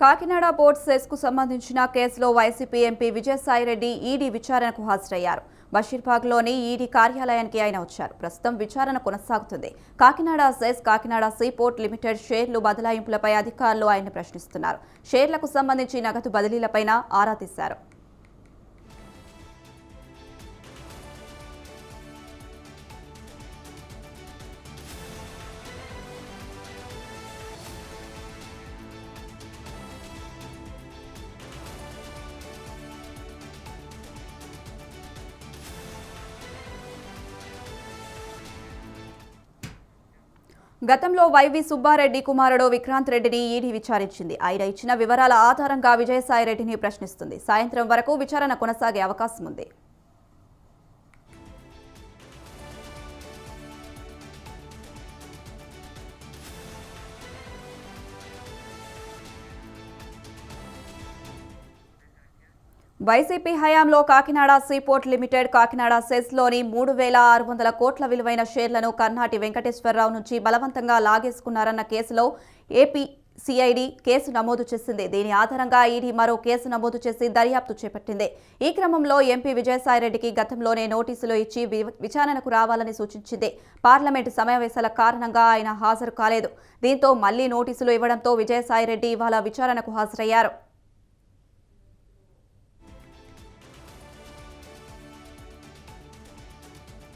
Kakinada port సెస్కు సంబంధించిన కేసులో YCP MP Vijayasai Reddy ED విచారణకు హాజరయ్యారు. బషీర్బాగ్లోని ఈడీ కార్యాలయానికి ఆయన వచ్చారు. ప్రస్తుతం విచారణ కొనసాగుతుంది. Kakinada SEZ Kakinada Seaport Limited షేర్లు బదలాయింపులపై అధికారులు ఆయన ప్రశ్నిస్తున్నారు. షేర్లకు సంబంధించి నగదు బదిలీలపైన ఆరా తీశారు. గతంలో వైవి సుబ్బారెడ్డి కుమారుడు విక్రాంత్ రెడ్డిని ఈడీ విచారించింది. ఆయన ఇచ్చిన వివరాల ఆధారంగా విజయసాయిరెడ్డిని ప్రశ్నిస్తుంది. సాయంత్రం వరకు విచారణ కొనసాగే అవకాశం ఉంది వైసీపీ హయాంలో కాకినాడ సీపోర్ట్ లిమిటెడ్ కాకినాడ సెస్లోని మూడు వేల ఆరు వందల కోట్ల విలువైన షేర్లను కర్ణాటి వెంకటేశ్వరరావు నుంచి బలవంతంగా లాగేసుకున్నారన్న కేసులో ఏపీ సిఐడి కేసు నమోదు చేసింది. దీని ఆధారంగా ఈడీ మరో కేసు నమోదు చేసి దర్యాప్తు చేపట్టింది. ఈ క్రమంలో ఎంపీ విజయసాయిరెడ్డికి గతంలోనే నోటీసులు ఇచ్చి వి- విచారణకు రావాలని సూచించింది. పార్లమెంటు సమావేశాల కారణంగా ఆయన హాజరు కాలేదు. దీంతో మళ్ళీ నోటీసులు ఇవ్వడంతో విజయసాయిరెడ్డి ఇవాళ విచారణకు హాజరయ్యారు.